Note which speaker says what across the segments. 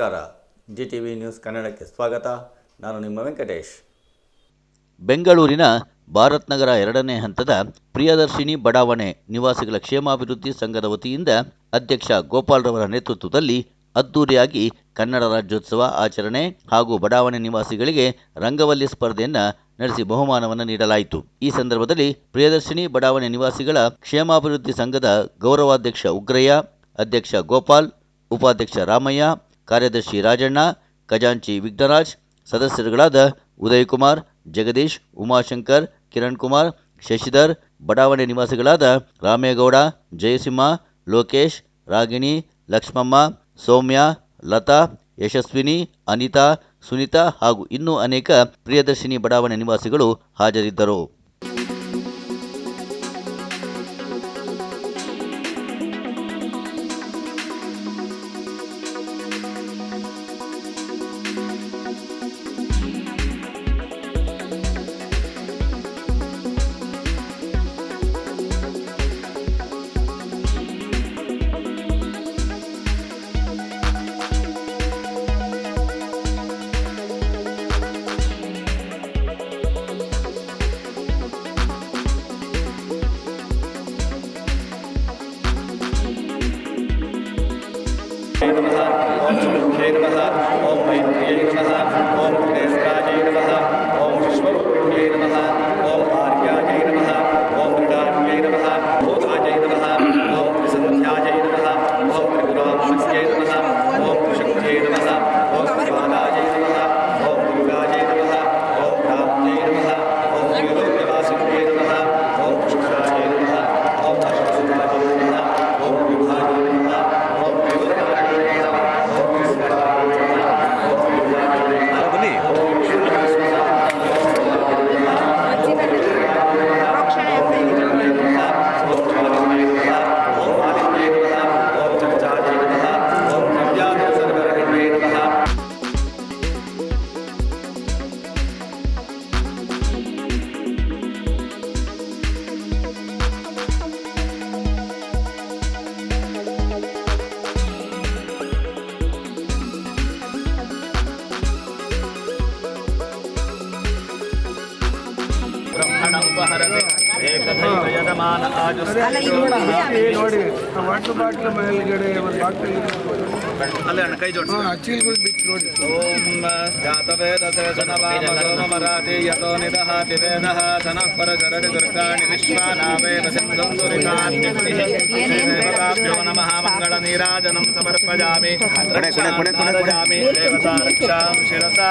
Speaker 1: ನಮಸ್ಕಾರ. G T V news ಕನ್ನಡಕ್ಕೆ ಸ್ವಾಗತ. ನಾನು ನಿಮ್ಮ ವೆಂಕಟೇಶ್.
Speaker 2: ಬೆಂಗಳೂರಿನ ಭಾರತ್ ನಗರ ಎರಡನೇ ಹಂತದ ಪ್ರಿಯದರ್ಶಿನಿ ಬಡಾವಣೆ ನಿವಾಸಿಗಳ ಕ್ಷೇಮಾಭಿವೃದ್ಧಿ ಸಂಘದ ವತಿಯಿಂದ ಅಧ್ಯಕ್ಷ ಗೋಪಾಲ್ರವರ ನೇತೃತ್ವದಲ್ಲಿ ಅದ್ದೂರಿಯಾಗಿ ಕನ್ನಡ ರಾಜ್ಯೋತ್ಸವ ಆಚರಣೆ ಹಾಗೂ ಬಡಾವಣೆ ನಿವಾಸಿಗಳಿಗೆ ರಂಗವಲ್ಲಿ ಸ್ಪರ್ಧೆಯನ್ನು ನಡೆಸಿ ಬಹುಮಾನವನ್ನು ನೀಡಲಾಯಿತು. ಈ ಸಂದರ್ಭದಲ್ಲಿ ಪ್ರಿಯದರ್ಶಿನಿ ಬಡಾವಣೆ ನಿವಾಸಿಗಳ ಕ್ಷೇಮಾಭಿವೃದ್ಧಿ ಸಂಘದ ಗೌರವಾಧ್ಯಕ್ಷ ಉಗ್ರಯ್ಯ, ಅಧ್ಯಕ್ಷ ಗೋಪಾಲ್, ಉಪಾಧ್ಯಕ್ಷ ರಾಮಯ್ಯ ಕಾರ್ಯದರ್ಶಿ ರಾಜಣ್ಣ, ಖಜಾಂಚಿ ವಿಘ್ನರಾಜ್, ಸದಸ್ಯರುಗಳಾದ ಉದಯಕುಮಾರ್, ಜಗದೀಶ್, ಉಮಾಶಂಕರ್ ಕಿರಣ್ ಕುಮಾರ್ ಶಶಿಧರ್, ಬಡಾವಣೆ ನಿವಾಸಿಗಳಾದ ರಾಮೇಗೌಡ, ಜಯಸಿಂಹ, ಲೋಕೇಶ್, ರಾಗಿಣಿ, ಲಕ್ಷ್ಮಮ್ಮ, ಸೌಮ್ಯ, ಲತಾ, ಯಶಸ್ವಿನಿ, ಅನಿತಾ, ಸುನಿತಾ ಹಾಗೂ ಇನ್ನೂ ಅನೇಕ ಪ್ರಿಯದರ್ಶಿನಿ ಬಡಾವಣೆ ನಿವಾಸಿಗಳು ಹಾಜರಿದ್ದರು.
Speaker 3: ಬ್ರಹ್ಮಣ ಉಪಹರತೆ ಏಕದೈವ ಯಜಮಾನ
Speaker 4: ನೋಡಿ ಆ ವಾಟರ್ ಬಾಟ್ಲ್ ಮೇಲ್ಗಡೆ ಒಂದು ಬಾಟ್ಲ್
Speaker 3: ಅಲ್ಲೇ ಅಣ್ಣ ಕೈ ಜೋಡಿಸಿ
Speaker 4: ಚೀಲ್ಗಳು ಬಿಟ್ಟು ನೋಡಿ
Speaker 3: ಓಂ ಜಾತವೇದಸೆ ಸುನವಾಮರಾತಿ ಯತೋ ನಿದಹಾತಿ ವೇದಃ ಸನಃ ಪರಚರಡಿ ದುರ್ಗಾಣಿ ವಿಶ್ವಾನಾವೇದ ಸಿಂಧಂ ದೇವತಾಭ್ಯೋ ನಮಃ ಮಂಗಳ ನೀರಾಜನಂ ಸಮರ್ಪಯಾಮಿ ರಕ್ಷಾಮಿ ದೇವತಾ ರಕ್ಷಾಂ ಶಿರಸಾ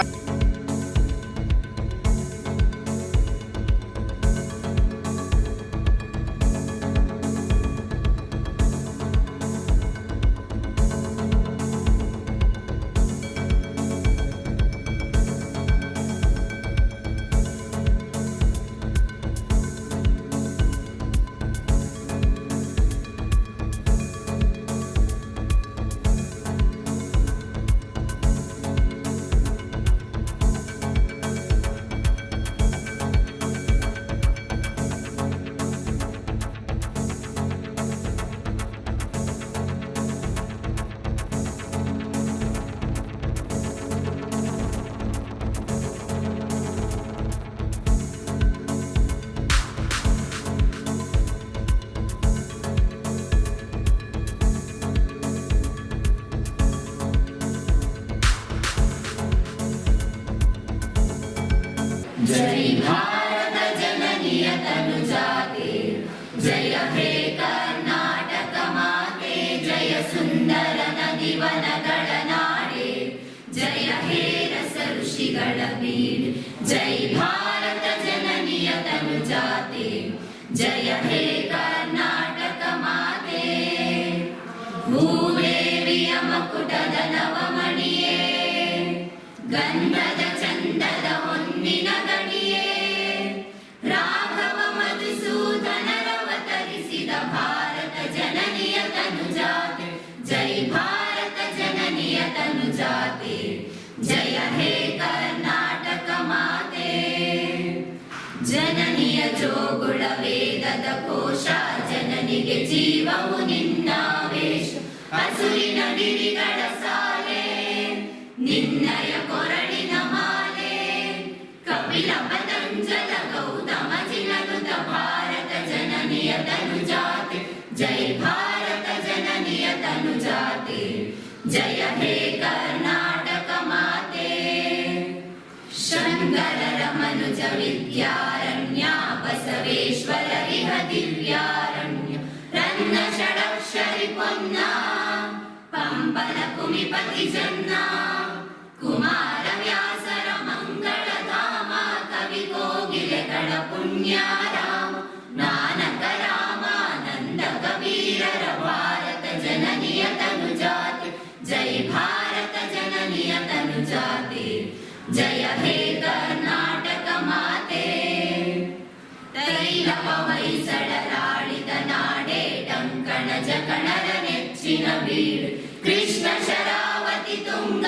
Speaker 5: ಗಂಧದ ಚಂದದ ಹೊನ್ನಿನ ಗಣಿಯೇ ರಾಘವ ಮಧುಸೂದನರವತರಿಸಿದ ಭಾರತ ಜನನಿಯ ತನುಜಾತೆ. ಜೈ ಭಾರತ ಜನನಿಯ ತನುಜಾತೆ. ಜಯ ಹೇ ಕರ್ನಾಟಕ ಮಾತೆ. ಜನನಿಯ ಜೋಗುಳ ವೇದದ ಕೋಶ, ಜನನಿಗೆ ಜೀವವು ನಿನ್ನಾವೇಶ. ಹಸುರಿನ ಗಿರಿಗಳ ಸಾಲೆ,
Speaker 6: ನಿನ್ನಯ
Speaker 5: जय मे कर्णाटकमाते शङ्करमनुज विद्यारण्या बसवेश्वर लिभदिव्यारण्य रन्न षडक्षरिपन्ना पम्पर पुमिपतिजन्ना कुमारव्यासर मङ्गळ कामा कविकोकिलकण पुण्या जय हे कर्नाटक माते. तैलपवै सडलाडित नाडे टङ्कण जकणर नेच्चिन बीड्. कृष्ण शरावति तुम्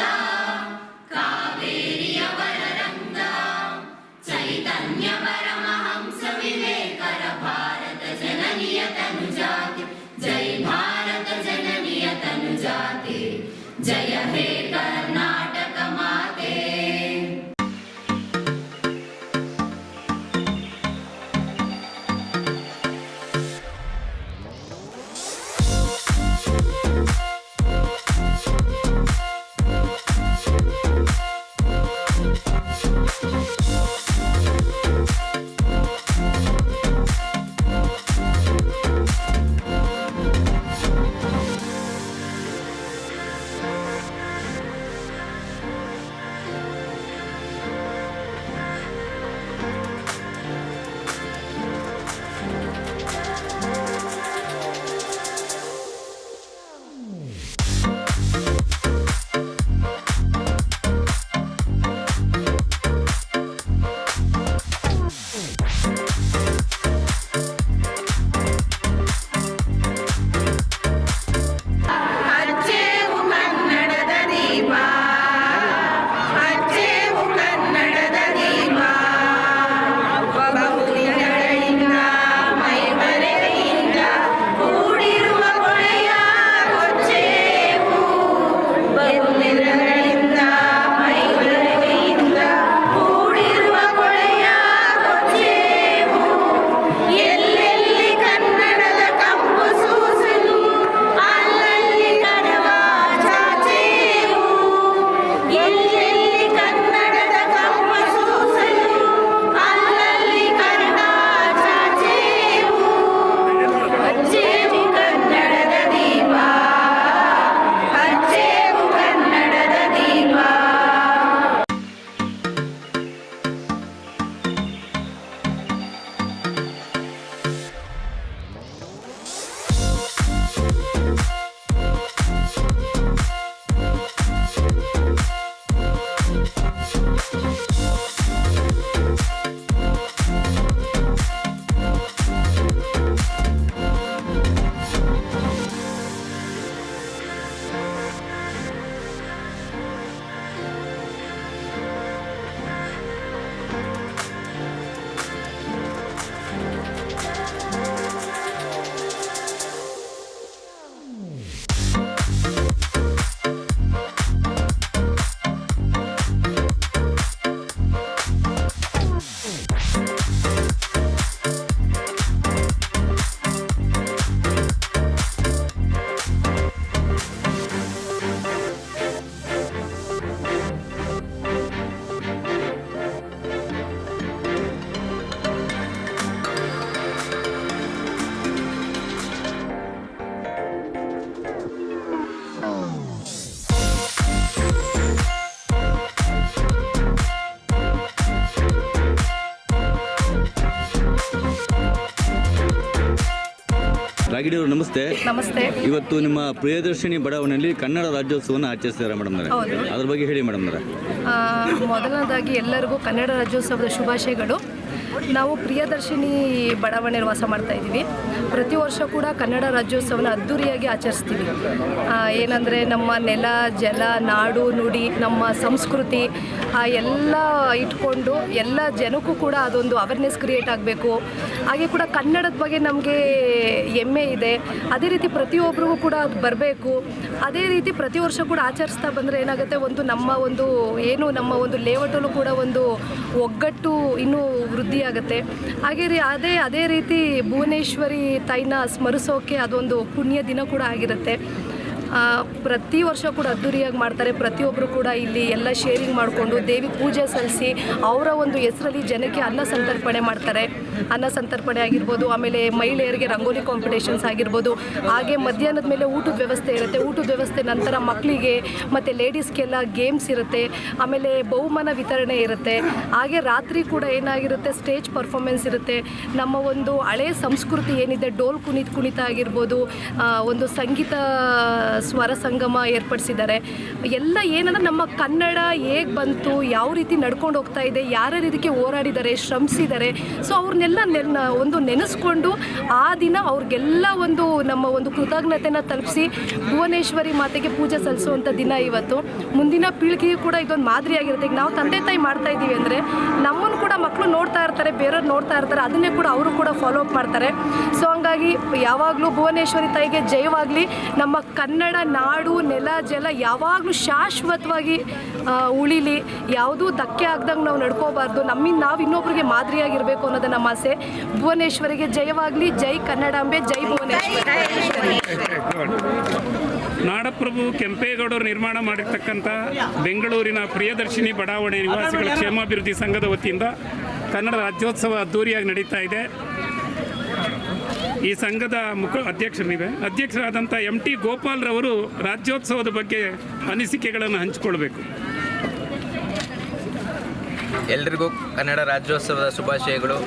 Speaker 1: ರಾಗಿಡಿಯವರು ನಮಸ್ತೆ.
Speaker 7: ನಮಸ್ತೆ.
Speaker 1: ಇವತ್ತು ನಿಮ್ಮ ಪ್ರಿಯದರ್ಶಿನಿ ಬಡಾವಣೆಯಲ್ಲಿ ಕನ್ನಡ ರಾಜ್ಯೋತ್ಸವವನ್ನು ಆಚರಿಸಿದ್ದಾರೆ ಮೇಡಮ್. ಅದ್ರ ಬಗ್ಗೆ ಹೇಳಿ ಮೇಡಮ್
Speaker 7: ಮೊದಲನೇದಾಗಿ ಎಲ್ಲರಿಗೂ ಕನ್ನಡ ರಾಜ್ಯೋತ್ಸವದ ಶುಭಾಶಯಗಳು. ನಾವು ಪ್ರಿಯದರ್ಶಿನಿ ಬಡಾವಣೆ ವಾಸ ಮಾಡ್ತಾ ಇದ್ದೀವಿ. ಪ್ರತಿ ವರ್ಷ ಕೂಡ ಕನ್ನಡ ರಾಜ್ಯೋತ್ಸವನ ಅದ್ಧೂರಿಯಾಗಿ ಆಚರಿಸ್ತೀವಿ. ಏನಂದರೆ ನಮ್ಮ ನೆಲ, ಜಲ, ನಾಡು, ನುಡಿ, ನಮ್ಮ ಸಂಸ್ಕೃತಿ, ಆ, ಎಲ್ಲ ಇಟ್ಕೊಂಡು ಎಲ್ಲ ಜನಕ್ಕೂ ಕೂಡ ಅದೊಂದು ಅವೇರ್ನೆಸ್ ಕ್ರಿಯೇಟ್ ಆಗಬೇಕು. ಹಾಗೆ ಕೂಡ ಕನ್ನಡದ ಬಗ್ಗೆ ನಮಗೆ ಹೆಮ್ಮೆ ಇದೆ. ಅದೇ ರೀತಿ ಪ್ರತಿಯೊಬ್ಬರಿಗೂ ಕೂಡ ಅದು ಬರಬೇಕು. ಅದೇ ರೀತಿ ಪ್ರತಿ ವರ್ಷ ಕೂಡ ಆಚರಿಸ್ತಾ ಬಂದರೆ ಏನಾಗುತ್ತೆ, ಒಂದು ನಮ್ಮ ಒಂದು, ಏನು ನಮ್ಮ ಒಂದು ಲೇಔಟಲ್ಲೂ ಕೂಡ ಒಂದು ಒಗ್ಗಟ್ಟು ಇನ್ನೂ ವೃದ್ಧಿಯಾಗುತ್ತೆ ಹಾಗೆ ರೀ ಅದೇ ಅದೇ ರೀತಿ ಭುವನೇಶ್ವರಿ ತಾಯಿನ ಸ್ಮರಿಸೋಕೆ ಅದೊಂದು ಪುಣ್ಯ ದಿನ ಕೂಡ ಆಗಿರುತ್ತೆ. ಪ್ರತಿ ವರ್ಷ ಕೂಡ ಅದ್ದೂರಿಯಾಗಿ ಮಾಡ್ತಾರೆ. ಪ್ರತಿಯೊಬ್ಬರು ಕೂಡ ಇಲ್ಲಿ ಎಲ್ಲ ಶೇರಿಂಗ್ ಮಾಡಿಕೊಂಡು ದೇವಿ ಪೂಜೆ ಸಲ್ಲಿಸಿ ಅವರ ಒಂದು ಹೆಸರಲ್ಲಿ ಜನಕ್ಕೆ ಅನ್ನ ಸಂತರ್ಪಣೆ ಮಾಡ್ತಾರೆ. ಅನ್ನ ಸಂತರ್ಪಣೆ ಆಗಿರ್ಬೋದು, ಆಮೇಲೆ ಮಹಿಳೆಯರಿಗೆ ರಂಗೋಲಿ ಕಾಂಪಿಟೇಷನ್ಸ್ ಆಗಿರ್ಬೋದು, ಹಾಗೆ ಮಧ್ಯಾಹ್ನದ ಮೇಲೆ ಊಟದ ವ್ಯವಸ್ಥೆ ಇರುತ್ತೆ. ಊಟದ ವ್ಯವಸ್ಥೆ ನಂತರ ಮಕ್ಕಳಿಗೆ ಮತ್ತು ಲೇಡೀಸ್ಗೆಲ್ಲ ಗೇಮ್ಸ್ ಇರುತ್ತೆ, ಆಮೇಲೆ ಬಹುಮಾನ ವಿತರಣೆ ಇರುತ್ತೆ. ಹಾಗೆ ರಾತ್ರಿ ಕೂಡ ಏನಾಗಿರುತ್ತೆ ಸ್ಟೇಜ್ ಪರ್ಫಾರ್ಮೆನ್ಸ್ ಇರುತ್ತೆ. ನಮ್ಮ ಒಂದು ಹಳೆ ಸಂಸ್ಕೃತಿ ಏನಿದೆ, ಡೋಲ್ ಕುಣಿತ ಕುಣಿತ ಆಗಿರ್ಬೋದು ಒಂದು ಸಂಗೀತ ಸ್ವರ ಸಂಗಮ ಏರ್ಪಡಿಸಿದ್ದಾರೆ. ಎಲ್ಲ ಏನಂದ್ರೆ ನಮ್ಮ ಕನ್ನಡ ಹೇಗೆ ಬಂತು, ಯಾವ ರೀತಿ ನಡ್ಕೊಂಡು ಹೋಗ್ತಾ ಇದೆ, ಯಾರ್ಯಾರು ಇದಕ್ಕೆ ಹೋರಾಡಿದ್ದಾರೆ, ಶ್ರಮಿಸಿದ್ದಾರೆ. ಸೊ ಅವ್ರನ್ನೆಲ್ಲ ನೆನ, ಒಂದು ನೆನೆಸ್ಕೊಂಡು ಆ ದಿನ ಅವ್ರಿಗೆಲ್ಲ ಒಂದು ನಮ್ಮ ಒಂದು ಕೃತಜ್ಞತೆನ ತಲುಪಿಸಿ ಭುವನೇಶ್ವರಿ ಮಾತೆಗೆ ಪೂಜೆ ಸಲ್ಲಿಸುವಂಥ ದಿನ ಇವತ್ತು. ಮುಂದಿನ ಪೀಳಿಗೆಯೂ ಕೂಡ ಇದೊಂದು ಮಾದರಿಯಾಗಿರುತ್ತೆ ಈಗ ನಾವು ತಂದೆ ತಾಯಿ ಮಾಡ್ತಾ ಇದ್ದೀವಿ ಅಂದರೆ ನಮ್ಮನ್ನು ಕೂಡ ಮಕ್ಕಳು ನೋಡ್ತಾ ಇರ್ತಾರೆ, ಬೇರೆಯವ್ರು ನೋಡ್ತಾ ಇರ್ತಾರೆ, ಅದನ್ನೇ ಕೂಡ ಅವರು ಕೂಡ ಫಾಲೋ ಅಪ್ ಮಾಡ್ತಾರೆ. ಸೊ ಹಂಗಾಗಿ ಯಾವಾಗಲೂ ಭುವನೇಶ್ವರಿ ತಾಯಿಗೆ ಜಯವಾಗಲಿ. ನಮ್ಮ ಕನ್ನಡ ನಾಡು ನೆಲ ಜಲ ಯಾವಾಗಲೂ ಶಾಶ್ವತವಾಗಿ ಉಳಿಲಿ. ಯಾವುದೂ ಧಕ್ಕೆ ಆಗ್ದಂಗೆ ನಾವು ನಡ್ಕೋಬಾರ್ದು. ನಮ್ಮಿಂದ ನಾವು ಇನ್ನೊಬ್ರಿಗೆ ಮಾದರಿಯಾಗಿರಬೇಕು ಅನ್ನೋದು ನಮ್ಮ ಆಸೆ. ಭುವನೇಶ್ವರಿಗೆ ಜಯವಾಗಲಿ. ಜೈ ಕನ್ನಡಾಂಬೆ ಜೈ ಭುವನೇಶ್ವರ.
Speaker 8: ನಾಡಪ್ರಭು ಕೆಂಪೇಗೌಡರು ನಿರ್ಮಾಣ ಮಾಡಿರ್ತಕ್ಕಂಥ ಬೆಂಗಳೂರಿನ ಪ್ರಿಯದರ್ಶಿನಿ ಬಡಾವಣೆ ನಿವಾಸಿಗಳ ಕ್ಷೇಮಾಭಿವೃದ್ಧಿ ಸಂಘದ ವತಿಯಿಂದ ಕನ್ನಡ ರಾಜ್ಯೋತ್ಸವ ಅದ್ದೂರಿಯಾಗಿ ನಡೀತಾ ಇದೆ. ಈ ಸಂಘದ ಮುಖ ಅಧ್ಯಕ್ಷರು ನೀವೇ ಅಧ್ಯಕ್ಷರಾದಂಥ ಎಂ ಟಿ ಗೋಪಾಲ್ರವರು ರಾಜ್ಯೋತ್ಸವದ ಬಗ್ಗೆ ಅನಿಸಿಕೆಗಳನ್ನು ಹಂಚಿಕೊಳ್ಬೇಕು.
Speaker 9: ಎಲ್ರಿಗೂ ಕನ್ನಡ ರಾಜ್ಯೋತ್ಸವದ ಶುಭಾಶಯಗಳು.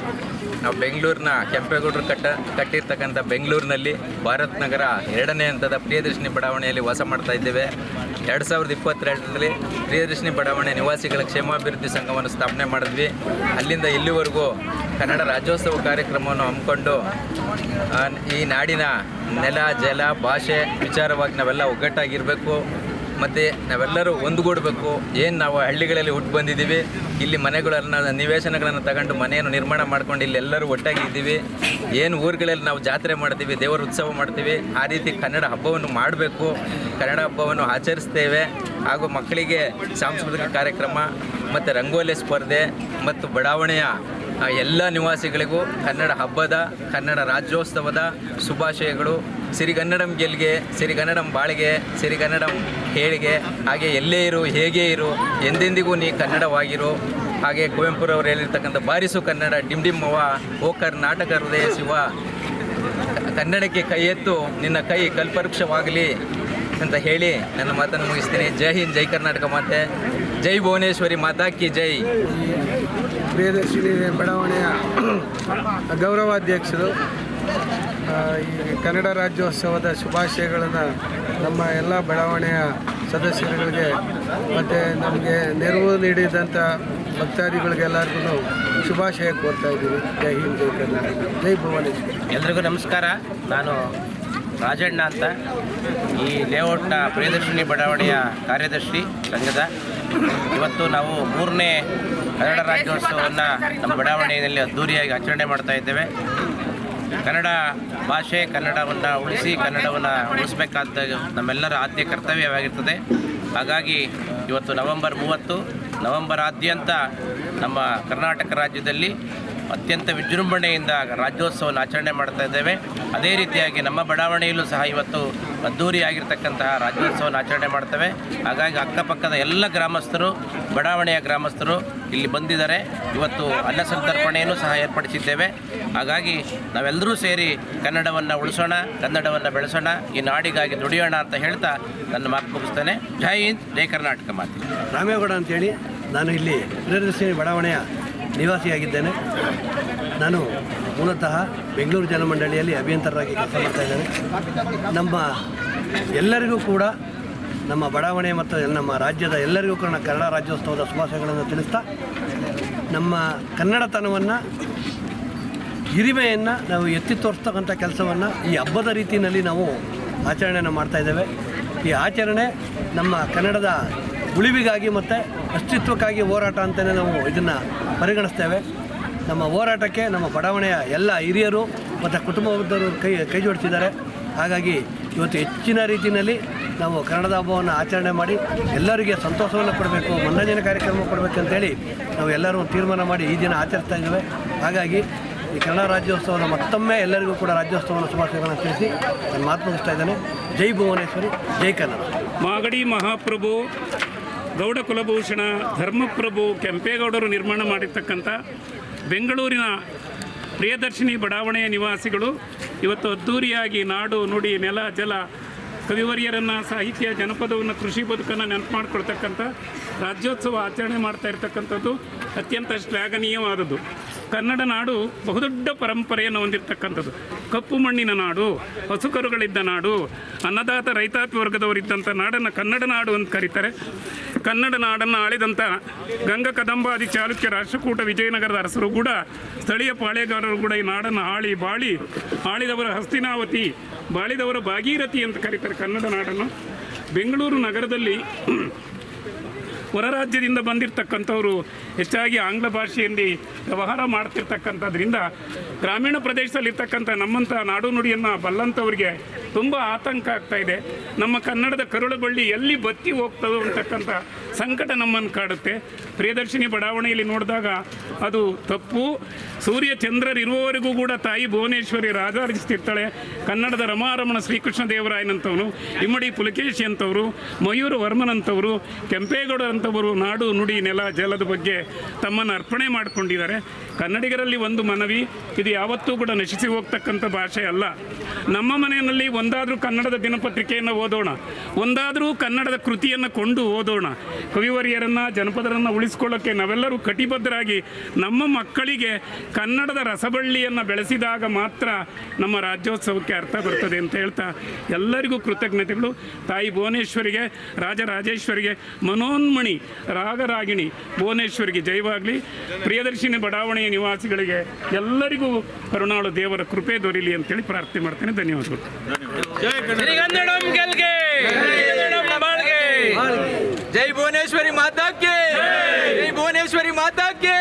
Speaker 9: ನಾವು ಬೆಂಗಳೂರಿನ ಕೆಂಪೇಗೌಡರು ಕಟ್ಟ, ಕಟ್ಟಿರ್ತಕ್ಕಂಥ ಬೆಂಗಳೂರಿನಲ್ಲಿ ಭಾರತ್ ನಗರ ಎರಡನೇ ಹಂತದ ಪ್ರಿಯದರ್ಶಿನಿ ಬಡಾವಣೆಯಲ್ಲಿ ವಾಸ ಮಾಡ್ತಾ ಇದ್ದೇವೆ. ಎರಡು ಸಾವಿರದ ಇಪ್ಪತ್ತೆರಡರಲ್ಲಿ ಪ್ರಿಯದರ್ಶಿನಿ ಬಡಾವಣೆ ನಿವಾಸಿಗಳ ಕ್ಷೇಮಾಭಿವೃದ್ಧಿ ಸಂಘವನ್ನು ಸ್ಥಾಪನೆ ಮಾಡಿದ್ವಿ. ಅಲ್ಲಿಂದ ಇಲ್ಲಿವರೆಗೂ ಕನ್ನಡ ರಾಜ್ಯೋತ್ಸವ ಕಾರ್ಯಕ್ರಮವನ್ನು ಹಮ್ಮಿಕೊಂಡು ಈ ನಾಡಿನ ನೆಲ, ಜಲ, ಭಾಷೆ ವಿಚಾರವಾಗಿ ನಾವೆಲ್ಲ ಒಗ್ಗಟ್ಟಾಗಿರಬೇಕು. ಮತ್ತು ನಾವೆಲ್ಲರೂ ಒಂದುಗೂಡಬೇಕು. ಏನು ನಾವು ಹಳ್ಳಿಗಳಲ್ಲಿ ಹುಟ್ಟು ಬಂದಿದ್ದೀವಿ, ಇಲ್ಲಿ ಮನೆಗಳನ್ನು, ನಿವೇಶನಗಳನ್ನು ತಗೊಂಡು ಮನೆಯನ್ನು ನಿರ್ಮಾಣ ಮಾಡ್ಕೊಂಡು ಇಲ್ಲಿ ಎಲ್ಲರೂ ಒಟ್ಟಾಗಿ ಇದ್ದೀವಿ. ಏನು ಊರುಗಳಲ್ಲಿ ನಾವು ಜಾತ್ರೆ ಮಾಡ್ತೀವಿ, ದೇವರ ಉತ್ಸವ ಮಾಡ್ತೀವಿ, ಆ ರೀತಿ ಕನ್ನಡ ಹಬ್ಬವನ್ನು ಮಾಡಬೇಕು. ಕನ್ನಡ ಹಬ್ಬವನ್ನು ಆಚರಿಸ್ತೇವೆ. ಹಾಗೂ ಮಕ್ಕಳಿಗೆ ಸಾಂಸ್ಕೃತಿಕ ಕಾರ್ಯಕ್ರಮ, ಮತ್ತು ರಂಗೋಲಿ ಸ್ಪರ್ಧೆ, ಮತ್ತು ಬಡಾವಣೆಯ ಎಲ್ಲ ನಿವಾಸಿಗಳಿಗೂ ಕನ್ನಡ ಹಬ್ಬದ, ಕನ್ನಡ ರಾಜ್ಯೋತ್ಸವದ ಶುಭಾಶಯಗಳು. ಸಿರಿಗನ್ನಡಂ ಗೆಲ್ಗೆ, ಸಿರಿಗನ್ನಡಂ ಬಾಳಿಗೆ, ಸಿರಿಗನ್ನಡಂ ಹೇಳಿಗೆ, ಹಾಗೆ ಎಲ್ಲೇ ಇರು, ಹೇಗೆ ಇರು, ಎಂದೆಂದಿಗೂ ನೀ ಕನ್ನಡವಾಗಿರು. ಹಾಗೆ ಕುವೆಂಪುರವರು ಹೇಳಿರ್ತಕ್ಕಂಥ ಬಾರಿಸು ಕನ್ನಡ, ಡಿಮ್ ಡಿಮ್ಮವ ಓ ಕರ್ನಾಟಕ ಹೃದಯ ಶಿವ. ಕನ್ನಡಕ್ಕೆ ಕೈ ಎತ್ತು, ನಿನ್ನ ಕೈ ಕಲ್ಪವೃಕ್ಷವಾಗಲಿ ಅಂತ ಹೇಳಿ ನನ್ನ ಮಾತನ್ನು ಮುಗಿಸ್ತೀನಿ. ಜೈ ಹಿಂದ್, ಜೈ ಕರ್ನಾಟಕ ಮಾತೆ. ಜೈ ಭುವನೇಶ್ವರಿ ಮಾತಾ ಕಿ ಜೈ.
Speaker 10: ಪ್ರಿಯದರ್ಶಿನಿ ಬಡಾವಣೆಯ ಗೌರವಾಧ್ಯಕ್ಷರು ಈ ಕನ್ನಡ ರಾಜ್ಯೋತ್ಸವದ ಶುಭಾಶಯಗಳನ್ನು ನಮ್ಮ ಎಲ್ಲ ಬಡಾವಣೆಯ ಸದಸ್ಯರುಗಳಿಗೆ ಮತ್ತು ನಮಗೆ ನೆರವು ನೀಡಿದಂಥ ಭಕ್ತಾದಿಗಳಿಗೆಲ್ಲರಿಗೂ ಶುಭಾಶಯ ಕೋರ್ತಾ ಇದ್ದೀವಿ ಜೈ ಹಿಂದ್, ಜೈ ಕರ್ನಾಟಕ. ಜೈ ಭುವನೇಶ್ವರಿ.
Speaker 11: ಎಲ್ರಿಗೂ ನಮಸ್ಕಾರ. ನಾನು ರಾಜಣ್ಣ ಅಂತ. ಈ ಲೇಔಟ್ನ ಪ್ರಿಯದರ್ಶಿನಿ ಬಡಾವಣೆಯ ಕಾರ್ಯದರ್ಶಿ ಸಂಘದ. ಇವತ್ತು ನಾವು ಮೂರನೇ ಕನ್ನಡ ರಾಜ್ಯೋತ್ಸವವನ್ನು ನಮ್ಮ ಬಡಾವಣೆಯಲ್ಲಿ ಅದ್ದೂರಿಯಾಗಿ ಆಚರಣೆ ಮಾಡ್ತಾ ಇದ್ದೇವೆ. ಕನ್ನಡ ಭಾಷೆ ಕನ್ನಡವನ್ನು ಉಳಿಸಿ ಕನ್ನಡವನ್ನು ಉಳಿಸಬೇಕಾದ ನಮ್ಮೆಲ್ಲರ ಆದ್ಯ ಕರ್ತವ್ಯವಾಗಿರ್ತದೆ. ಹಾಗಾಗಿ ಇವತ್ತು ನವೆಂಬರ್ ಮೂವತ್ತು, ನವೆಂಬರಾದ್ಯಂತ ನಮ್ಮ ಕರ್ನಾಟಕ ರಾಜ್ಯದಲ್ಲಿ ಅತ್ಯಂತ ವಿಜೃಂಭಣೆಯಿಂದ ರಾಜ್ಯೋತ್ಸವವನ್ನು ಆಚರಣೆ ಮಾಡ್ತಾ ಇದ್ದೇವೆ. ಅದೇ ರೀತಿಯಾಗಿ ನಮ್ಮ ಬಡಾವಣೆಯಲ್ಲೂ ಸಹ ಇವತ್ತು ಅದ್ಧೂರಿಯಾಗಿರ್ತಕ್ಕಂತಹ ರಾಜ್ಯೋತ್ಸವವನ್ನು ಆಚರಣೆ ಮಾಡ್ತೇವೆ. ಹಾಗಾಗಿ ಅಕ್ಕಪಕ್ಕದ ಎಲ್ಲ ಗ್ರಾಮಸ್ಥರು, ಬಡಾವಣೆಯ ಗ್ರಾಮಸ್ಥರು ಇಲ್ಲಿ ಬಂದಿದ್ದಾರೆ. ಇವತ್ತು ಅನ್ನ ಸಂತರ್ಪಣೆಯನ್ನು ಸಹ ಏರ್ಪಡಿಸಿದ್ದೇವೆ. ಹಾಗಾಗಿ ನಾವೆಲ್ಲರೂ ಸೇರಿ ಕನ್ನಡವನ್ನು ಉಳಿಸೋಣ, ಕನ್ನಡವನ್ನು ಬೆಳೆಸೋಣ, ಈ ನಾಡಿಗಾಗಿ ದುಡಿಯೋಣ ಅಂತ ಹೇಳ್ತಾ ನನ್ನ ಮಾತು ಮುಗಿಸ್ತೇನೆ. ಜೈ ಹಿಂದ್, ಜೈ ಕರ್ನಾಟಕ ಮಾತು.
Speaker 10: ರಾಮೇಗೌಡ ಅಂತೇಳಿ ನಾನು ಇಲ್ಲಿ ಬಡಾವಣೆಯ ನಿವಾಸಿಯಾಗಿದ್ದೇನೆ. ನಾನು ಮೂಲತಃ ಬೆಂಗಳೂರು ಜಲಮಂಡಳಿಯಲ್ಲಿ ಅಭಿಯಂತರರಾಗಿ ಕೆಲಸ ಮಾಡ್ತಾ ಇದ್ದೇನೆ. ನಮ್ಮ ಎಲ್ಲರಿಗೂ ಕೂಡ ನಮ್ಮ ಬಡಾವಣೆ ಮತ್ತು ನಮ್ಮ ರಾಜ್ಯದ ಎಲ್ಲರಿಗೂ ಕೂಡ ಕನ್ನಡ ರಾಜ್ಯೋತ್ಸವದ ಶುಭಾಶಯಗಳನ್ನು ತಿಳಿಸ್ತಾ, ನಮ್ಮ ಕನ್ನಡತನವನ್ನು, ಹಿರಿಮೆಯನ್ನು ನಾವು ಎತ್ತಿ ತೋರಿಸ್ತಕ್ಕಂಥ ಕೆಲಸವನ್ನು ಈ ಹಬ್ಬದ ರೀತಿಯಲ್ಲಿ ನಾವು ಆಚರಣೆಯನ್ನು ಮಾಡ್ತಾ ಇದ್ದೇವೆ. ಈ ಆಚರಣೆ ನಮ್ಮ ಕನ್ನಡದ ಉಳಿವಿಗಾಗಿ ಮತ್ತು ಅಸ್ತಿತ್ವಕ್ಕಾಗಿ ಹೋರಾಟ ಅಂತಲೇ ನಾವು ಇದನ್ನು ಪರಿಗಣಿಸ್ತೇವೆ. ನಮ್ಮ ಹೋರಾಟಕ್ಕೆ, ನಮ್ಮ ಬಡಾವಣೆಯ ಎಲ್ಲ ಹಿರಿಯರು ಮತ್ತು ಕುಟುಂಬದವರು ಕೈ ಕೈ ಜೋಡಿಸಿದ್ದಾರೆ. ಹಾಗಾಗಿ ಇವತ್ತು ಹೆಚ್ಚಿನ ರೀತಿಯಲ್ಲಿ ನಾವು ಕನ್ನಡದ ಹಬ್ಬವನ್ನು ಆಚರಣೆ ಮಾಡಿ ಎಲ್ಲರಿಗೆ ಸಂತೋಷವನ್ನು ಕೊಡಬೇಕು, ಮನರಂಜನೆ ಕಾರ್ಯಕ್ರಮ ಕೊಡಬೇಕು ಅಂತೇಳಿ ನಾವು ಎಲ್ಲರೂ ತೀರ್ಮಾನ ಮಾಡಿ ಈ ದಿನ ಆಚರಿಸ್ತಾ ಇದ್ದೇವೆ. ಹಾಗಾಗಿ ಈ ಕನ್ನಡ ರಾಜ್ಯೋತ್ಸವದ ಮತ್ತೊಮ್ಮೆ ಎಲ್ಲರಿಗೂ ಕೂಡ ರಾಜ್ಯೋತ್ಸವದ ಶುಭಾಶಯಗಳನ್ನು ತಿಳಿಸಿ ನಾನು ಮಾತು ಮುಗಿಸ್ತಾ ಇದ್ದೇನೆ. ಜೈ ಭುವನೇಶ್ವರಿ, ಜೈ ಕನ್ನಡ.
Speaker 8: ಮಾಗಡಿ ಮಹಾಪ್ರಭು ಗೌಡ ಕುಲಭೂಷಣ ಧರ್ಮಪ್ರಭು ಕೆಂಪೇಗೌಡರು ನಿರ್ಮಾಣ ಮಾಡಿರ್ತಕ್ಕಂಥ ಬೆಂಗಳೂರಿನ ಪ್ರಿಯದರ್ಶಿನಿ ಬಡಾವಣೆಯ ನಿವಾಸಿಗಳು, ಇವತ್ತು ಅದ್ಧೂರಿಯಾಗಿ ನಾಡು ನುಡಿ, ನೆಲ, ಜಲ, ಕವಿವರ್ಯರನ್ನು, ಸಾಹಿತ್ಯ, ಜನಪದವನ್ನು, ಕೃಷಿ ಬದುಕನ್ನು ನೆನಪು ಮಾಡಿಕೊಳ್ತಕ್ಕಂಥ ರಾಜ್ಯೋತ್ಸವ ಆಚರಣೆ ಮಾಡ್ತಾ ಇರ್ತಕ್ಕಂಥದ್ದು ಅತ್ಯಂತ ಶ್ಲಾಘನೀಯವಾದದ್ದು. ಕನ್ನಡ ನಾಡು ಬಹುದೊಡ್ಡ ಪರಂಪರೆಯನ್ನು ಹೊಂದಿರತಕ್ಕಂಥದ್ದು. ಕಪ್ಪು ಮಣ್ಣಿನ ನಾಡು, ಹಸುಕರುಗಳಿದ್ದ ನಾಡು, ಅನ್ನದಾತ ರೈತಾಪಿ ವರ್ಗದವರಿದ್ದಂಥ ನಾಡನ್ನು ಕನ್ನಡ ನಾಡು ಅಂತ ಕರೀತಾರೆ. ಕನ್ನಡ ನಾಡನ್ನು ಆಳಿದಂಥ ಗಂಗ ಕದಂಬಾದಿ ಚಾಲುಕ್ಯ ರಾಷ್ಟ್ರಕೂಟ ವಿಜಯನಗರದ ಅರಸರು ಕೂಡ, ಸ್ಥಳೀಯ ಪಾಳೆಗಾರರು ಕೂಡ ಈ ನಾಡನ್ನು ಆಳಿ ಬಾಳಿ, ಆಳಿದವರ ಹಸ್ತಿನಾವತಿ, ಬಾಳಿದವರ ಭಾಗೀರಥಿ ಅಂತ ಕರೀತಾರೆ ಕನ್ನಡ ನಾಡನ್ನು. ಬೆಂಗಳೂರು ನಗರದಲ್ಲಿ ಹೊರ ರಾಜ್ಯದಿಂದ ಬಂದಿರತಕ್ಕಂಥವರು ಹೆಚ್ಚಾಗಿ ಆಂಗ್ಲ ಭಾಷೆಯಲ್ಲಿ ವ್ಯವಹಾರ ಮಾಡ್ತಿರ್ತಕ್ಕಂಥದ್ರಿಂದ ಗ್ರಾಮೀಣ ಪ್ರದೇಶದಲ್ಲಿರ್ತಕ್ಕಂಥ ನಮ್ಮಂಥ ನಾಡು ನುಡಿಯನ್ನು ಬಲ್ಲಂಥವ್ರಿಗೆ ತುಂಬ ಆತಂಕ ಆಗ್ತಾ ಇದೆ. ನಮ್ಮ ಕನ್ನಡದ ಕರುಳು ಬಳ್ಳಿ ಎಲ್ಲಿ ಬತ್ತಿ ಹೋಗ್ತದೋ ಅಂತಕ್ಕಂಥ ಸಂಕಟ ನಮ್ಮನ್ನು ಕಾಡುತ್ತೆ. ಪ್ರಿಯದರ್ಶಿನಿ ಬಡಾವಣೆಯಲ್ಲಿ ನೋಡಿದಾಗ ಅದು ತಪ್ಪು. ಸೂರ್ಯ ಚಂದ್ರರಿರುವವರೆಗೂ ಕೂಡ ತಾಯಿ ಭುವನೇಶ್ವರಿ ರಾಜಾರ್ಜಿಸ್ತಿರ್ತಾಳೆ. ಕನ್ನಡದ ರಮಾರಮಣ ಶ್ರೀಕೃಷ್ಣ ದೇವರಾಯನಂತವನು ಇಮ್ಮಡಿ ಪುಲಕೇಶಿ ಅಂತವರು ಮಯೂರ ವರ್ಮನಂತವರು ಕೆಂಪೇಗೌಡರಂಥವರು ನಾಡು, ನುಡಿ, ನೆಲ, ಜಲದ ಬಗ್ಗೆ ತಮ್ಮನ್ನು ಅರ್ಪಣೆ ಮಾಡಿಕೊಂಡಿದ್ದಾರೆ. ಕನ್ನಡಿಗರಲ್ಲಿ ಒಂದು ಮನವಿ, ಇದು ಯಾವತ್ತೂ ಕೂಡ ನಶಿಸಿ ಹೋಗ್ತಕ್ಕಂಥ ಭಾಷೆ ಅಲ್ಲ. ನಮ್ಮ ಮನೆಯಲ್ಲಿ ಒಂದಾದರೂ ಕನ್ನಡದ ದಿನಪತ್ರಿಕೆಯನ್ನು ಓದೋಣ, ಒಂದಾದರೂ ಕನ್ನಡದ ಕೃತಿಯನ್ನು ಕೊಂಡು ಓದೋಣ. ಕವಿವರಿಯರನ್ನು, ಜನಪದರನ್ನು ಉಳಿಸ್ಕೊಳ್ಳೋಕ್ಕೆ ನಾವೆಲ್ಲರೂ ಕಟಿಬದ್ಧರಾಗಿ ನಮ್ಮ ಮಕ್ಕಳಿಗೆ ಕನ್ನಡದ ರಸಬಳ್ಳಿಯನ್ನು ಬೆಳೆಸಿದಾಗ ಮಾತ್ರ ನಮ್ಮ ರಾಜ್ಯೋತ್ಸವಕ್ಕೆ ಅರ್ಥ ಬರ್ತದೆ ಅಂತ ಹೇಳ್ತಾ ಎಲ್ಲರಿಗೂ ಕೃತಜ್ಞತೆಗಳು. ತಾಯಿ ಭುವನೇಶ್ವರಿಗೆ ರಾಜರಾಜೇಶ್ವರಿಗೆ ಮನೋನ್ಮಣಿ ರಾಗರಾಗಿಣಿ ಭುವನೇಶ್ವರಿಗೆ ಜಯವಾಗಲಿ ಪ್ರಿಯದರ್ಶಿನಿ ಬಡಾವಣೆಯ ನಿವಾಸಿಗಳಿಗೆ ಎಲ್ಲರಿಗೂ ಕರುಣಾಳು ದೇವರ ಕೃಪೆ ದೊರೀಲಿ ಅಂತೇಳಿ ಪ್ರಾರ್ಥನೆ ಮಾಡ್ತೇನೆ. ಧನ್ಯವಾದಗಳು.
Speaker 9: ಜೈ ಭುವನೇಶ್ವರಿ ಮಾತಾಕ್ಕೆ. ಜೈ. ಭುವನೇಶ್ವರಿ ಮಾತಾಕ್ಕೆ.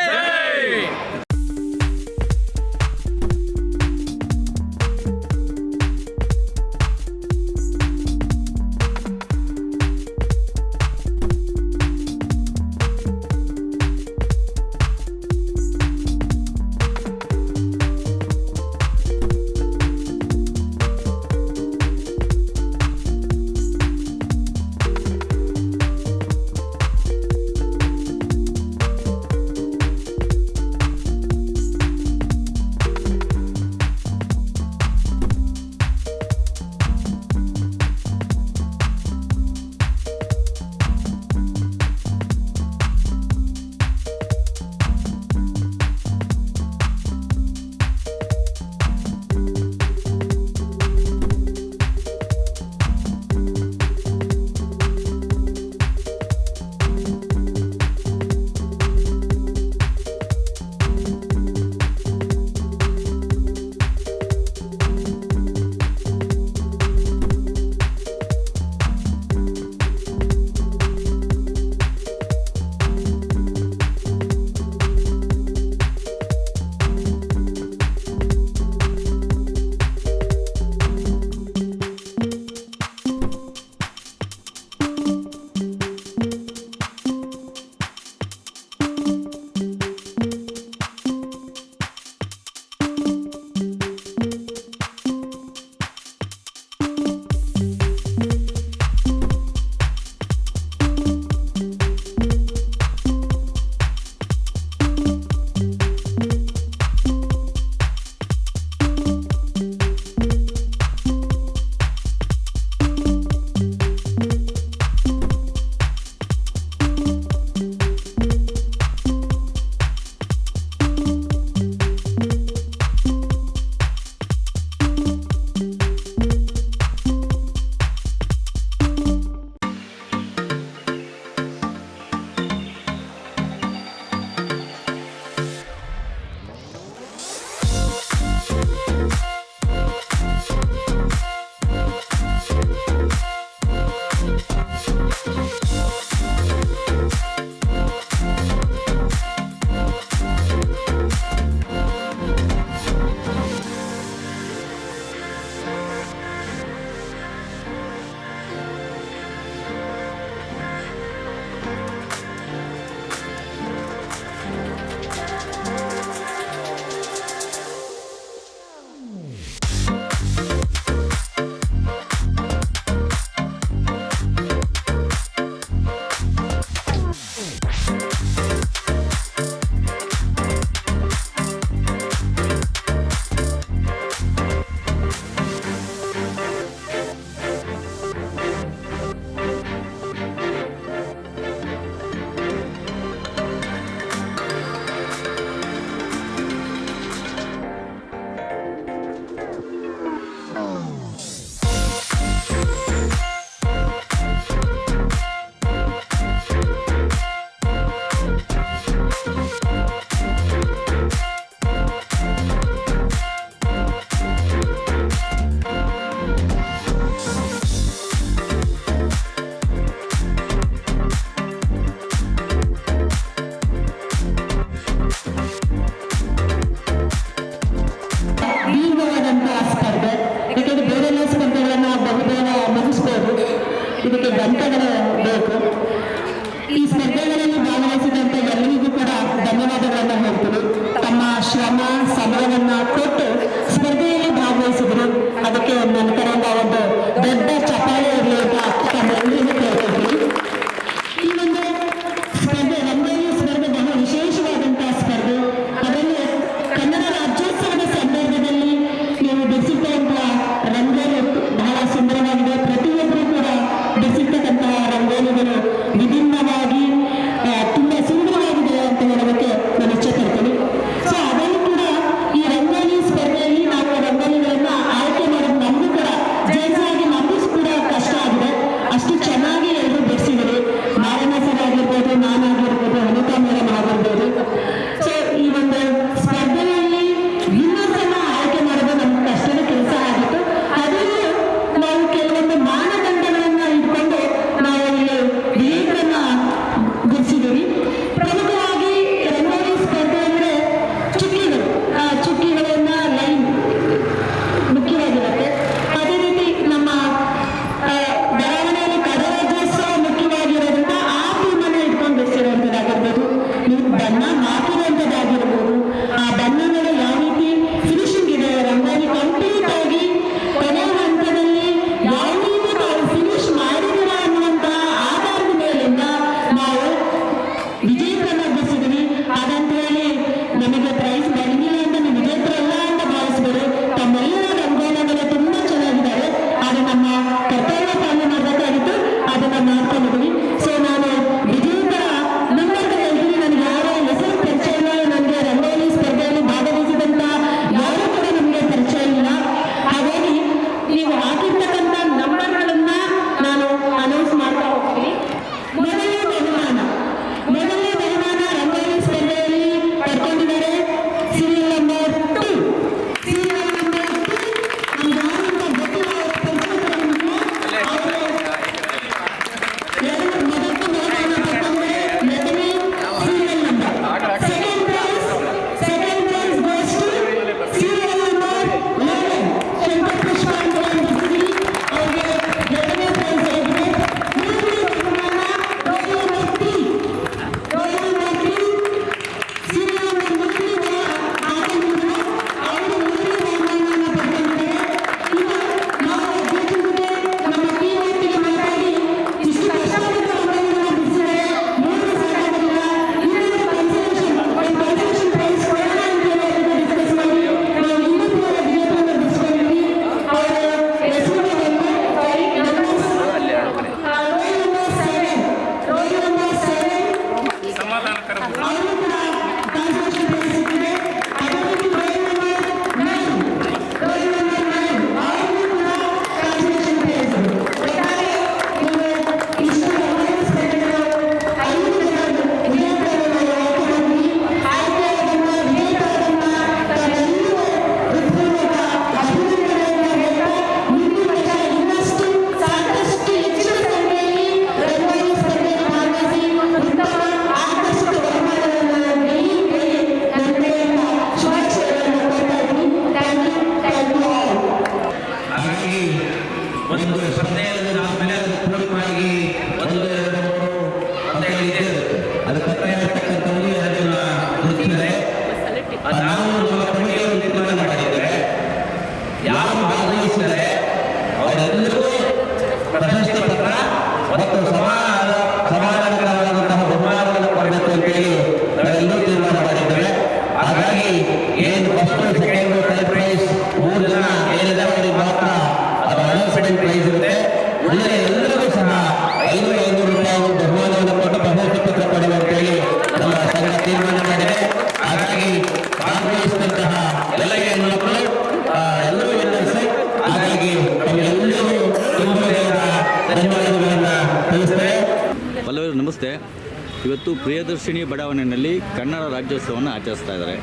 Speaker 2: ಪ್ರಿಯದರ್ಶಿನಿ ಬಡಾವಣೆಯಲ್ಲಿ ಕನ್ನಡ ರಾಜ್ಯೋತ್ಸವವನ್ನು ಆಚರಿಸ್ತಾ ಇದ್ದಾರೆ.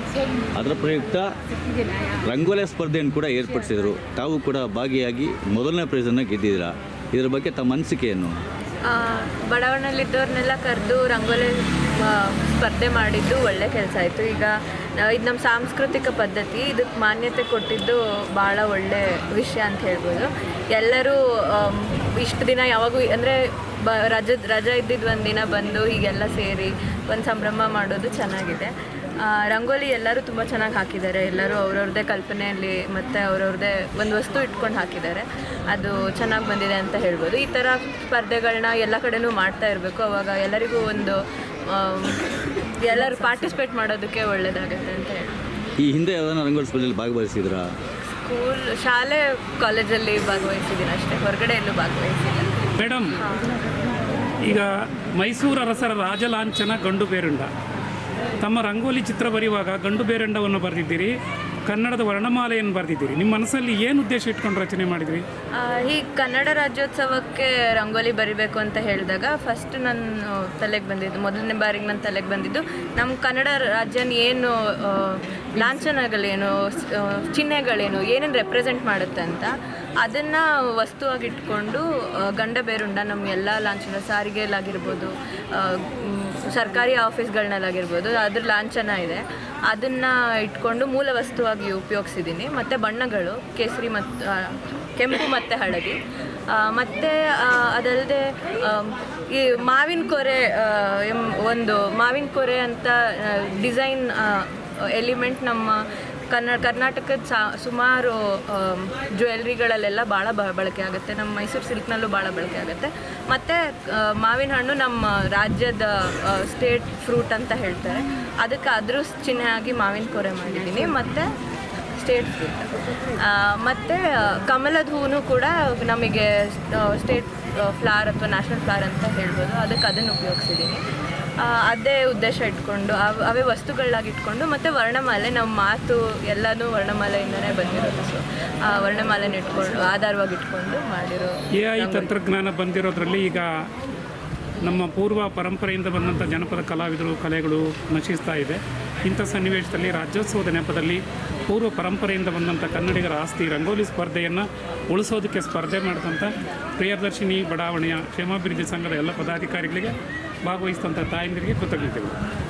Speaker 2: ಅದರ ಪ್ರಯುಕ್ತ ರಂಗೋಲಿ ಸ್ಪರ್ಧೆಯನ್ನು ಕೂಡ ಏರ್ಪಡಿಸಿದರು. ತಾವು ಕೂಡ ಭಾಗಿಯಾಗಿ ಮೊದಲನೇ ಪ್ರೈಸನ್ನು ಗೆದ್ದಿದ್ದೀರಾ? ಇದರ ಬಗ್ಗೆ ತಮ್ಮ ಅನಿಸಿಕೆಯನ್ನು?
Speaker 12: ಬಡಾವಣೆಯಲ್ಲಿದ್ದವ್ರನ್ನೆಲ್ಲ ಕರೆದು ರಂಗೋಲಿ ಸ್ಪರ್ಧೆ ಮಾಡಿದ್ದು ಒಳ್ಳೆ ಕೆಲಸ ಆಯಿತು. ಈಗ ಇದು ನಮ್ಮ ಸಾಂಸ್ಕೃತಿಕ ಪದ್ಧತಿ, ಇದಕ್ಕೆ ಮಾನ್ಯತೆ ಕೊಟ್ಟಿದ್ದು ಭಾಳ ಒಳ್ಳೆ ವಿಷಯ ಅಂತ ಹೇಳ್ಬೋದು. ಎಲ್ಲರೂ ಇಷ್ಟು ದಿನ ಯಾವಾಗೂ, ಅಂದರೆ ಬ ರಜದ ರಜಾ ಇದ್ದಿದ್ದು ಒಂದು ದಿನ ಬಂದು ಹೀಗೆಲ್ಲ ಸೇರಿ ಒಂದು ಸಂಭ್ರಮ ಮಾಡೋದು ಚೆನ್ನಾಗಿದೆ. ರಂಗೋಲಿ ಎಲ್ಲರೂ ತುಂಬ ಚೆನ್ನಾಗಿ ಹಾಕಿದ್ದಾರೆ. ಎಲ್ಲರೂ ಅವ್ರವ್ರದೇ ಕಲ್ಪನೆಯಲ್ಲಿ ಮತ್ತು ಅವ್ರವ್ರದ್ದೇ ಒಂದು ವಸ್ತು ಇಟ್ಕೊಂಡು ಹಾಕಿದ್ದಾರೆ. ಅದು ಚೆನ್ನಾಗಿ ಬಂದಿದೆ ಅಂತ ಹೇಳ್ಬೋದು. ಈ ಥರ ಸ್ಪರ್ಧೆಗಳನ್ನ ಎಲ್ಲ ಕಡೆನೂ ಮಾಡ್ತಾ ಇರಬೇಕು. ಅವಾಗ ಎಲ್ಲರಿಗೂ ಒಂದು ಎಲ್ಲರೂ ಪಾರ್ಟಿಸಿಪೇಟ್ ಮಾಡೋದಕ್ಕೆ ಒಳ್ಳೆಯದಾಗುತ್ತೆ ಅಂತ ಹೇಳಿ
Speaker 2: ಈ ಹಿಂದೆ ಯಾವ್ದಾನ ರಂಗೋಲಿ ಸ್ಪರ್ಧೆಯಲ್ಲಿ ಭಾಗವಹಿಸಿದ್ರಾ?
Speaker 12: ಸ್ಕೂಲ್ ಶಾಲೆ ಕಾಲೇಜಲ್ಲಿ ಭಾಗವಹಿಸಿದ್ದೀನಿ ಅಷ್ಟೇ. ಹೊರಗಡೆ ಎಲ್ಲೂ ಭಾಗವಹಿಸಿಲ್ಲ
Speaker 8: ಮೇಡಮ್ ಈಗ ಮೈಸೂರು ಅರಸರ ರಾಜಲಾಂಛನ ಗಂಡು ಬೇರುಂಡ. ತಮ್ಮ ರಂಗೋಲಿ ಚಿತ್ರ ಬರೆಯುವಾಗ ಗಂಡು ಬೇರುಂಡವನ್ನು ಬರೆದಿದ್ದೀರಿ, ಕನ್ನಡದ ವರ್ಣಮಾಲೆಯನ್ನು ಬರೆದಿದ್ದೀರಿ. ನಿಮ್ಮ ಮನಸ್ಸಲ್ಲಿ ಏನು ಉದ್ದೇಶ ಇಟ್ಕೊಂಡು ರಚನೆ ಮಾಡಿದ್ರಿ?
Speaker 12: ಈ ಕನ್ನಡ ರಾಜ್ಯೋತ್ಸವಕ್ಕೆ ರಂಗೋಲಿ ಬರಿಬೇಕು ಅಂತ ಹೇಳಿದಾಗ ಫಸ್ಟ್ ನನ್ನ ತಲೆಗೆ ಬಂದಿದ್ದು, ಮೊದಲನೇ ಬಾರಿಗೆ ನನ್ನ ತಲೆಗೆ ಬಂದಿದ್ದು, ನಮ್ಮ ಕನ್ನಡ ರಾಜ್ಯನ ಏನು ಲಾಂಛನಗಳೇನು ಚಿಹ್ನೆಗಳೇನು, ಏನೇನು ರೆಪ್ರೆಸೆಂಟ್ ಮಾಡುತ್ತೆ ಅಂತ ಅದನ್ನು ವಸ್ತುವಾಗಿಟ್ಕೊಂಡು ಗಂಡ ಬೇರುಂಡ ನಮ್ಮ ಎಲ್ಲ ಲಾಂಛನ, ಸಾರಿಗೆಯಲ್ಲಾಗಿರ್ಬೋದು ಸರ್ಕಾರಿ ಆಫೀಸ್ಗಳನ್ನಲ್ಲಾಗಿರ್ಬೋದು ಅದ್ರ ಲಾಂಛನ ಇದೆ. ಅದನ್ನು ಇಟ್ಕೊಂಡು ಮೂಲ ವಸ್ತುವಾಗಿ ಉಪಯೋಗಿಸಿದ್ದೀನಿ ಮತ್ತು ಬಣ್ಣಗಳು, ಕೇಸರಿ ಮತ್ತು ಕೆಂಪು ಮತ್ತು ಹಳದಿ. ಮತ್ತು ಅದಲ್ಲದೆ ಈ ಮಾವಿನ ಕೊರೆ ಒಂದು ಮಾವಿನ ಕೊರೆ ಅಂತ ಡಿಸೈನ್ ಎಲಿಮೆಂಟ್ ನಮ್ಮ ಕನ್ನಡ ಕರ್ನಾಟಕದ ಸಾ, ಸುಮಾರು ಜ್ಯುವೆಲ್ರಿಗಳಲ್ಲೆಲ್ಲ ಭಾಳ ಬ, ಬಳಕೆ ಆಗುತ್ತೆ. ನಮ್ಮ ಮೈಸೂರು ಸಿಲ್ಕ್ನಲ್ಲೂ ಭಾಳ ಬಳಕೆ ಆಗುತ್ತೆ. ಮತ್ತು ಮಾವಿನ ಹಣ್ಣು ನಮ್ಮ ರಾಜ್ಯದ ಸ್ಟೇಟ್ ಫ್ರೂಟ್ ಅಂತ ಹೇಳ್ತಾರೆ. ಅದಕ್ಕೆ ಅದ್ರ ಚಿಹ್ನೆ ಆಗಿ ಮಾವಿನ ಕೊರೆ ಮಾಡಿದ್ದೀನಿ. ಮತ್ತು, ಸ್ಟೇಟ್ ಫ್ರೂಟ್. ಮತ್ತು, ಕಮಲದ ಹೂವು ಕೂಡ ನಮಗೆ ಸ್ಟೇಟ್ ಫ್ಲವರ್ ಅಥವಾ ನ್ಯಾಷನಲ್ ಫ್ಲವರ್ ಅಂತ ಹೇಳ್ಬೋದು. ಅದಕ್ಕೆ ಅದನ್ನು ಉಪಯೋಗಿಸಿದ್ದೀನಿ. ಅದೇ ಉದ್ದೇಶ ಇಟ್ಕೊಂಡು ಅವ್ ಅವೇ ವಸ್ತುಗಳಾಗಿಟ್ಕೊಂಡು ಮತ್ತು ವರ್ಣಮಾಲೆ ನಮ್ಮ ಮಾತು ಎಲ್ಲನೂ ವರ್ಣಮಾಲೆಯಿಂದನೇ ಬಂದಿರೋದು. ಸೊ ಆ ವರ್ಣಮಾಲೆನ ಇಟ್ಕೊಂಡು ಆಧಾರವಾಗಿ ಇಟ್ಕೊಂಡು ಮಾಡಿರೋ
Speaker 8: ಎ ಐ ತಂತ್ರಜ್ಞಾನ ಬಂದಿರೋದ್ರಲ್ಲಿ ಈಗ ನಮ್ಮ ಪೂರ್ವ ಪರಂಪರೆಯಿಂದ ಬಂದಂಥ ಜನಪದ ಕಲಾವಿದರು ಕಲೆಗಳು ನಶಿಸ್ತಾ ಇದೆ. ಇಂಥ ಸನ್ನಿವೇಶದಲ್ಲಿ ರಾಜ್ಯೋತ್ಸವದ ನೆಪದಲ್ಲಿ ಪೂರ್ವ ಪರಂಪರೆಯಿಂದ ಬಂದಂಥ ಕನ್ನಡಿಗರ ಆಸ್ತಿ ರಂಗೋಲಿ ಸ್ಪರ್ಧೆಯನ್ನು ಉಳಿಸೋದಕ್ಕೆ ಸ್ಪರ್ಧೆ ಮಾಡಿದಂಥ ಪ್ರಿಯದರ್ಶಿನಿ ಬಡಾವಣೆಯ ಕ್ಷೇಮಾಭಿವೃದ್ಧಿ ಸಂಘದ ಎಲ್ಲ ಪದಾಧಿಕಾರಿಗಳಿಗೆ ಭಾಗವಹಿಸಿದಂಥ ತಾಯಂದಿರಿಗೆ ಕೃತಜ್ಞತೆಗಳು.
Speaker 1: ಇದು